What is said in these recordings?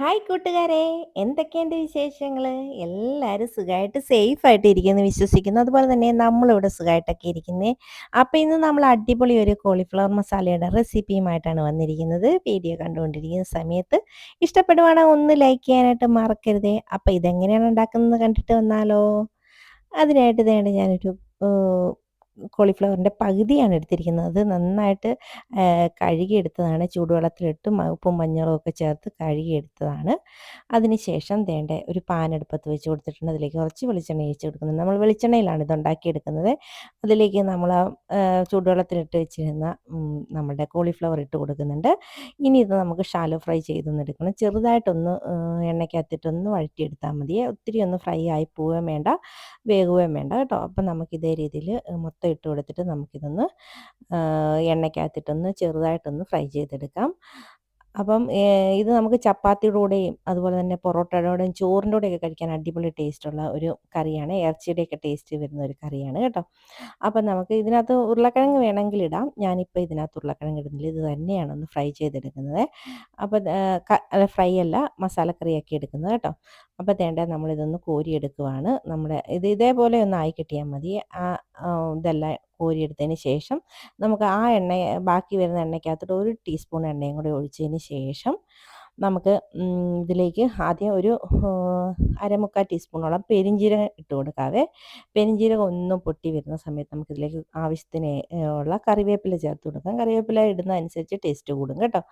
Hi കൂട്ടുകാരെ. എന്തൊക്കെയുണ്ട് വിശേഷങ്ങൾ എല്ലാവരും സുഖമായിട്ട് സേഫ് ആയിട്ട് ഇരിക്കുന്നു വിശ്വസിക്കുന്നു. അതുപോലെ തന്നെ നമ്മളിവിടെ സുഖമായിട്ടൊക്കെ ഇരിക്കുന്നത് അപ്പോൾ ഇന്ന് നമ്മൾ അടിപൊളി ഒരു കോളിഫ്ലവർ മസാലയുടെ റെസിപ്പിയുമായിട്ടാണ് വന്നിരിക്കുന്നത്. വീഡിയോ കണ്ടുകൊണ്ടിരിക്കുന്ന സമയത്ത് ഇഷ്ടപ്പെടുവാണെങ്കിൽ ഒന്ന് ലൈക്ക് ചെയ്യാനായിട്ട് മറക്കരുതേ. അപ്പോൾ ഇതെങ്ങനെയാണ് ഉണ്ടാക്കുന്നത് കണ്ടിട്ട് വന്നാലോ? അതിനായിട്ട് വേണ്ട ഞാനൊരു കോളിഫ്ലവറിന്റെ പകുതിയാണ് എടുത്തിരിക്കുന്നത്. അത് നന്നായിട്ട് കഴുകിയെടുത്തതാണ്. ചൂടുവെള്ളത്തിലിട്ട് ഉപ്പും മഞ്ഞളും ഒക്കെ ചേർത്ത് കഴുകിയെടുത്തതാണ്. അതിന് ശേഷം വേണ്ട ഒരു പാനെടുപ്പത്ത് വെച്ച് കൊടുത്തിട്ടുണ്ട്. അതിലേക്ക് കുറച്ച് വെളിച്ചെണ്ണ ഒഴിച്ച് കൊടുക്കുന്നത് നമ്മൾ വെളിച്ചെണ്ണയിലാണ് ഇത് ഉണ്ടാക്കിയെടുക്കുന്നത്. അതിലേക്ക് നമ്മൾ ചൂടുവെള്ളത്തിലിട്ട് വെച്ചിരുന്ന നമ്മുടെ കോളിഫ്ലവർ ഇട്ട് കൊടുക്കുന്നുണ്ട്. ഇനി ഇത് നമുക്ക് ഷാലോ ഫ്രൈ ചെയ്തൊന്ന് എടുക്കണം. ചെറുതായിട്ടൊന്ന് എണ്ണയ്ക്കകത്തിട്ടൊന്ന് വഴറ്റിയെടുത്താൽ മതി. ഒത്തിരി ഒന്ന് ഫ്രൈ ആയി പോവുകയും വേണ്ട വേകുകയും വേണ്ട. കേട്ടോ. അപ്പം നമുക്ക് ഇതേ രീതിയിൽ മൊത്തം ഇട്ട് കൊടുത്തിട്ട് നമുക്കിതൊന്ന് എണ്ണയ്ക്കകത്തിട്ടൊന്ന് ചെറുതായിട്ടൊന്ന് ഫ്രൈ ചെയ്തെടുക്കാം. അപ്പം ഇത് നമുക്ക് ചപ്പാത്തിയുടെ കൂടെയും അതുപോലെ തന്നെ പൊറോട്ടയുടെ കൂടെയും ചോറിന്റെ കൂടെയൊക്കെ കഴിക്കാൻ അടിപൊളി ടേസ്റ്റുള്ള ഒരു കറിയാണ്. ഇറച്ചിയുടെയൊക്കെ ടേസ്റ്റ് വരുന്ന ഒരു കറിയാണ് കേട്ടോ. അപ്പം നമുക്ക് ഇതിനകത്ത് ഉരുളക്കിഴങ്ങ് വേണമെങ്കിൽ ഇടാം. ഞാനിപ്പോൾ ഇതിനകത്ത് ഉരുളക്കിഴങ്ങ് ഇടുന്നില്ല. ഇത് തന്നെയാണ് ഒന്ന് ഫ്രൈ ചെയ്തെടുക്കുന്നത്. അപ്പം അല്ല ഫ്രൈ അല്ല മസാലക്കറിയാക്കി എടുക്കുന്നത് കേട്ടോ. അപ്പം തേണ്ട നമ്മളിതൊന്ന് കോരിയെടുക്കുവാണ്. നമ്മുടെ ഇത് ഇതേപോലെ ഒന്ന് ആയി കിട്ടിയാൽ മതി. ഇതെല്ലാം കോരിയെടുത്തതിന് ശേഷം നമുക്ക് ആ എണ്ണ ബാക്കി വരുന്ന എണ്ണയ്ക്കകത്തോട്ട് ഒരു ടീസ്പൂൺ എണ്ണയും കൂടി ഒഴിച്ചതിന് ശേഷം നമുക്ക് ഇതിലേക്ക് ആദ്യം ഒരു അരമുക്കാൽ ടീസ്പൂണോളം പെരിഞ്ജീരകം ഇട്ട് കൊടുക്കാവേ. പെരിഞ്ജീരകം ഒന്നും പൊട്ടി വരുന്ന സമയത്ത് നമുക്ക് ഇതിലേക്ക് ആവശ്യത്തിന് ഉള്ള കറിവേപ്പില ചേർത്ത് കൊടുക്കാം. കറിവേപ്പില ഇടുന്ന അനുസരിച്ച് ടേസ്റ്റ് കൂടും കേട്ടോ.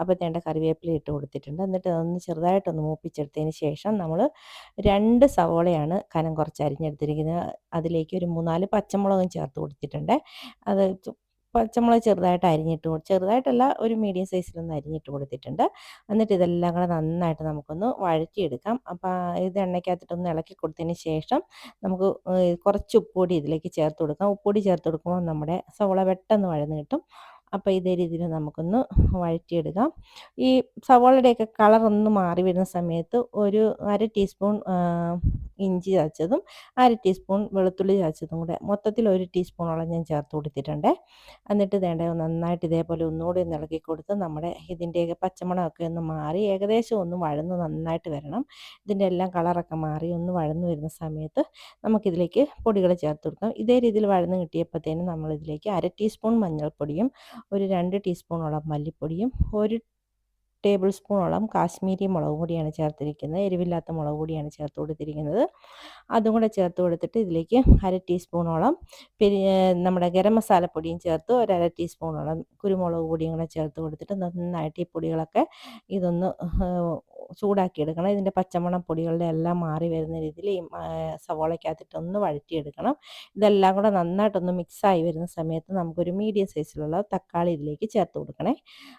അപ്പോൾ തേണ്ട കറിവേപ്പില ഇട്ട് കൊടുത്തിട്ടുണ്ട്. എന്നിട്ട് അതൊന്ന് ചെറുതായിട്ടൊന്ന് മൂപ്പിച്ചെടുത്തതിന് ശേഷം നമ്മൾ രണ്ട് സവോളയാണ് കനം കുറച്ച് അരിഞ്ഞെടുത്തിരിക്കുന്നത്. അതിലേക്ക് ഒരു മൂന്നാൽ പച്ചമുളകും ചേർത്ത് കൊടുത്തിട്ടുണ്ട്. അത് പച്ചമുളക് ചെറുതായിട്ട് അരിഞ്ഞിട്ട് ചെറുതായിട്ടല്ല ഒരു മീഡിയം സൈസിലൊന്ന് അരിഞ്ഞിട്ട് കൊടുത്തിട്ടുണ്ട്. എന്നിട്ട് ഇതെല്ലാം കൂടെ നന്നായിട്ട് നമുക്കൊന്ന് വഴറ്റിയെടുക്കാം. അപ്പോൾ ഇത് എണ്ണയ്ക്കകത്തിട്ടൊന്ന് ഇളക്കി കൊടുത്തതിന് ശേഷം നമുക്ക് കുറച്ച് ഉപ്പുപൊടി ഇതിലേക്ക് ചേർത്ത് കൊടുക്കാം. ഉപ്പുപൊടി ചേർത്ത് കൊടുക്കുമ്പോൾ നമ്മുടെ സവോള പെട്ടെന്ന് വഴന്ന് കിട്ടും. അപ്പോൾ ഇതേ രീതിയിൽ നമുക്കൊന്ന് വഴറ്റിയെടുക്കാം. ഈ സവോളയുടെയൊക്കെ കളറൊന്ന് മാറി വരുന്ന സമയത്ത് ഒരു അര ടീസ്പൂൺ ഇഞ്ചി ചതച്ചതും അര ടീസ്പൂൺ വെളുത്തുള്ളി ചതച്ചതും കൂടെ. മൊത്തത്തിൽ ഒരു ടീസ്പൂണോളം ഞാൻ ചേർത്ത് കൊടുത്തിട്ടുണ്ട്. എന്നിട്ട് വേണ്ട നന്നായിട്ട് ഇതേപോലെ ഒന്നുകൂടി ഒന്ന് ഇളക്കി കൊടുത്ത് നമ്മുടെ ഇതിന്റെയൊക്കെ പച്ചമുളകൊക്കെ ഒന്ന് മാറി ഏകദേശം ഒന്ന് വഴന്ന് നന്നായിട്ട് വരണം. ഇതിന്റെ എല്ലാം കളറൊക്കെ മാറി ഒന്ന് വഴന്ന് വരുന്ന സമയത്ത് നമുക്കിതിലേക്ക് പൊടികൾ ചേർത്ത് കൊടുക്കാം. ഇതേ രീതിയിൽ വഴന്ന് കിട്ടിയപ്പോഴത്തേനും നമ്മളിതിലേക്ക് അര ടീസ്പൂൺ മഞ്ഞൾപ്പൊടിയും ഒരു രണ്ട് ടീസ്പൂണോളം മല്ലിപ്പൊടിയും ഒരു ടേബിൾ സ്പൂണോളം കാശ്മീരി മുളക് പൊടിയാണ് ചേർത്തിരിക്കുന്നത്. എരിവില്ലാത്ത മുളക് പൊടിയാണ് ചേർത്ത് കൊടുത്തിരിക്കുന്നത്. അതും കൂടെ ചേർത്ത് കൊടുത്തിട്ട് ഇതിലേക്ക് അര ടീസ്പൂണോളം പെരി നമ്മുടെ ഗരം മസാലപ്പൊടിയും ചേർത്ത് ഒരു അര ടീസ്പൂണോളം കുരുമുളക് പൊടിയും കൂടെ ചേർത്ത് കൊടുത്തിട്ട് നന്നായിട്ട് ഈ പൊടികളൊക്കെ ഇതൊന്ന് ചൂടാക്കി എടുക്കണം ഇതിന്റെ പച്ചമണം പൊടികളുടെ എല്ലാം മാറി വരുന്ന രീതിയിൽ ഈ സവോളയ്ക്കകത്തിട്ട് ഒന്ന് വഴറ്റിയെടുക്കണം. ഇതെല്ലാം കൂടെ നന്നായിട്ടൊന്ന് മിക്സായി വരുന്ന സമയത്ത് നമുക്കൊരു മീഡിയം സൈസിലുള്ള തക്കാളി ഇതിലേക്ക് ചേർത്ത് കൊടുക്കണേ.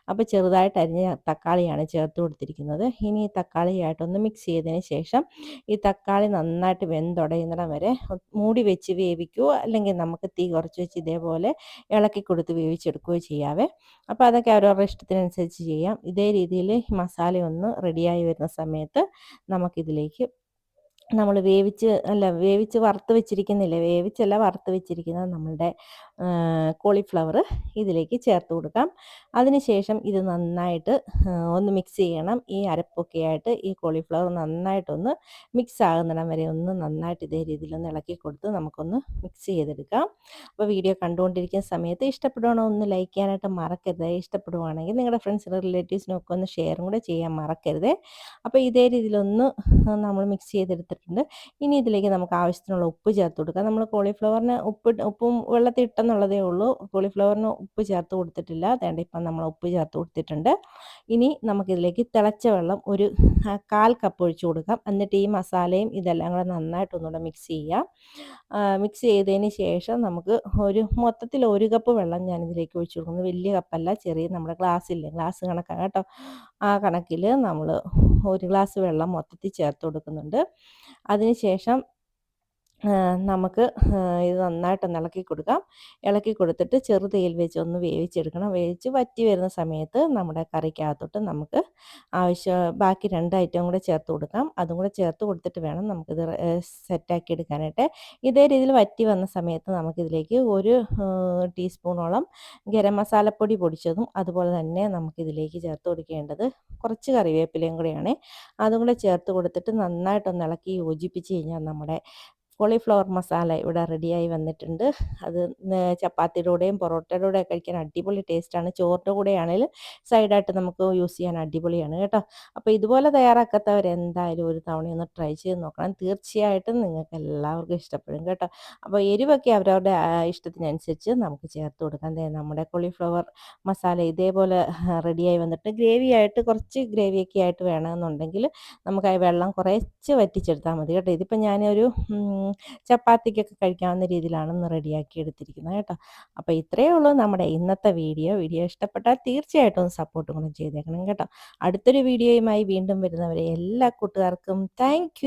അപ്പോൾ ചെറുതായിട്ട് അരിഞ്ഞ തക്കാളിയാണ് ചേർത്ത് കൊടുത്തിരിക്കുന്നത്. ഇനി ഈ തക്കാളിയായിട്ടൊന്ന് മിക്സ് ചെയ്തതിന് ശേഷം ഈ തക്കാളി നന്നായിട്ട് വെന്തുടയുന്നിടം വരെ മൂടി വെച്ച് വേവിക്കുകയോ അല്ലെങ്കിൽ നമുക്ക് തീ കുറച്ച് വെച്ച് ഇതേപോലെ ഇളക്കി കൊടുത്ത് വേവിച്ചെടുക്കുകയോ ചെയ്യാവേ. അപ്പോൾ അതൊക്കെ അവരവരുടെ ഇഷ്ടത്തിനനുസരിച്ച് ചെയ്യാം. ഇതേ രീതിയിൽ മസാല ഒന്ന് റെഡിയായി ആയി വരുന്ന സമയത്ത് നമുക്കിതിലേക്ക് നമ്മൾ വേവിച്ച് അല്ല വേവിച്ച് വറുത്ത് വെച്ചിരിക്കുന്നില്ലേ? വേവിച്ചല്ല വറുത്ത് വെച്ചിരിക്കുന്നത് നമ്മളുടെ കോളിഫ്ലവർ ഇതിലേക്ക് ചേർത്ത് കൊടുക്കാം. അതിനുശേഷം ഇത് നന്നായിട്ട് ഒന്ന് മിക്സ് ചെയ്യണം. ഈ അരപ്പൊക്കെ ആയിട്ട് ഈ കോളിഫ്ലവർ നന്നായിട്ടൊന്ന് മിക്സ് ആകുന്നിടം വരെ ഒന്ന് നന്നായിട്ട് ഇതേ രീതിയിലൊന്ന് ഇളക്കി കൊടുത്ത് നമുക്കൊന്ന് മിക്സ് ചെയ്തെടുക്കാം. അപ്പോൾ വീഡിയോ കണ്ടുകൊണ്ടിരിക്കുന്ന സമയത്ത് ഇഷ്ടപ്പെടുവാണോ ഒന്ന് ലൈക്ക് ചെയ്യാനായിട്ട് മറക്കരുത്. ഇഷ്ടപ്പെടുവാണെങ്കിൽ നിങ്ങളുടെ ഫ്രണ്ട്സിനും റിലേറ്റീവ്സിനും ഒക്കെ ഒന്ന് ഷെയറും കൂടെ ചെയ്യാൻ മറക്കരുത്. അപ്പോൾ ഇതേ രീതിയിലൊന്ന് നമ്മൾ മിക്സ് ചെയ്തെടുത്തിട്ടുണ്ട് ഇനി ഇതിലേക്ക് നമുക്ക് ആവശ്യത്തിനുള്ള ഉപ്പ് ചേർത്ത് കൊടുക്കാം. നമ്മൾ കോളിഫ്ലവറിന് ഉപ്പ് ഉപ്പും വെള്ളത്തിൽ ഇട്ടെന്നുള്ളതേ ഉള്ളൂ. കോളിഫ്ലവറിന് ഉപ്പ് ചേർത്ത് കൊടുത്തിട്ടില്ല. അതേണ്ട ഇപ്പം നമ്മൾ ഉപ്പ് ചേർത്ത് കൊടുത്തിട്ടുണ്ട്. ഇനി നമുക്കിതിലേക്ക് തിളച്ച വെള്ളം ഒരു കാൽ കപ്പ് ഒഴിച്ചു കൊടുക്കാം. എന്നിട്ട് ഈ മസാലയും ഇതെല്ലാം കൂടെ നന്നായിട്ടൊന്നുകൂടെ മിക്സ് ചെയ്യാം. മിക്സ് ചെയ്തതിന് ശേഷം നമുക്ക് ഒരു മൊത്തത്തിൽ ഒരു കപ്പ് വെള്ളം ഞാൻ ഇതിലേക്ക് ഒഴിച്ചു കൊടുക്കുന്നു. വലിയ കപ്പല്ല ചെറിയ നമ്മുടെ ഗ്ലാസ് ഗ്ലാസ്സില്ലേ ഗ്ലാസ് കണക്കാണ് കേട്ടോ. ആ കണക്കിൽ നമ്മൾ ഒരു ഗ്ലാസ് വെള്ളം മൊത്തത്തിൽ ചേർത്ത് കൊടുക്കുന്നുണ്ട്. അതിനുശേഷം നമുക്ക് ഇത് നന്നായിട്ട് ഇളക്കി കൊടുക്കാം. ഇളക്കി കൊടുത്തിട്ട് ചെറു തീയിൽ വെച്ച് ഒന്ന് വേവിച്ചെടുക്കണം. വേവിച്ച് വറ്റി വരുന്ന സമയത്ത് നമ്മുടെ കറിക്കകത്തോട്ട് നമുക്ക് ആവശ്യം ബാക്കി രണ്ട് ഐറ്റവും കൂടെ ചേർത്ത് കൊടുക്കാം. അതും കൂടെ ചേർത്ത് കൊടുത്തിട്ട് വേണം നമുക്കിത് സെറ്റാക്കി എടുക്കാനായിട്ട്. ഇതേ രീതിയിൽ വറ്റി വന്ന സമയത്ത് നമുക്കിതിലേക്ക് ഒരു ടീസ്പൂണോളം ഗരം മസാലപ്പൊടി പൊടിച്ചതും അതുപോലെ തന്നെ നമുക്കിതിലേക്ക് ചേർത്ത് കൊടുക്കേണ്ടത് കുറച്ച് കറിവേപ്പിലയും കൂടെയാണ്. അതും കൂടെ ചേർത്ത് കൊടുത്തിട്ട് നന്നായിട്ടൊന്ന് ഇളക്കി യോജിപ്പിച്ച് കഴിഞ്ഞാൽ നമ്മുടെ കോളിഫ്ലവർ മസാല ഇവിടെ റെഡിയായി വന്നിട്ടുണ്ട്. അത് ചപ്പാത്തിയുടെ കൂടെയും പൊറോട്ടയുടെ കഴിക്കാൻ അടിപൊളി ടേസ്റ്റാണ് ചോറിന്റെ കൂടെ ആണെങ്കിൽ സൈഡായിട്ട് നമുക്ക് യൂസ് ചെയ്യാൻ അടിപൊളിയാണ് കേട്ടോ. അപ്പോൾ ഇതുപോലെ തയ്യാറാക്കാത്തവർ എന്തായാലും ഒരു തവണയൊന്ന് ട്രൈ ചെയ്ത് നോക്കണം. തീർച്ചയായിട്ടും നിങ്ങൾക്ക് എല്ലാവർക്കും ഇഷ്ടപ്പെടും കേട്ടോ. അപ്പോൾ എരിവൊക്കെ അവരവരുടെ ഇഷ്ടത്തിനനുസരിച്ച് നമുക്ക് ചേർത്ത് കൊടുക്കാം. നമ്മുടെ കോളിഫ്ലവർ മസാല ഇതേപോലെ റെഡിയായി വന്നിട്ട് ഗ്രേവി ആയിട്ട് കുറച്ച് ഗ്രേവിയൊക്കെ ആയിട്ട് വേണമെന്നുണ്ടെങ്കിൽ നമുക്ക് ആ വെള്ളം കുറച്ച് വറ്റിച്ചെടുത്താൽ മതി കേട്ടോ. ഇതിപ്പോൾ ഞാനൊരു ചപ്പാത്തിക്കൊക്കെ കഴിക്കാവുന്ന രീതിയിലാണ് ഒന്ന് റെഡിയാക്കി എടുത്തിരിക്കുന്നത് കേട്ടോ. അപ്പോൾ ഇത്രയേ ഉള്ളൂ നമ്മുടെ ഇന്നത്തെ വീഡിയോ. വീഡിയോ ഇഷ്ടപ്പെട്ടാൽ തീർച്ചയായിട്ടും സപ്പോർട്ടും കൂടെ ചെയ്തേക്കണം കേട്ടോ. അടുത്തൊരു വീഡിയോയുമായി വീണ്ടും വരുന്നവരെ എല്ലാ കൂട്ടുകാർക്കും താങ്ക്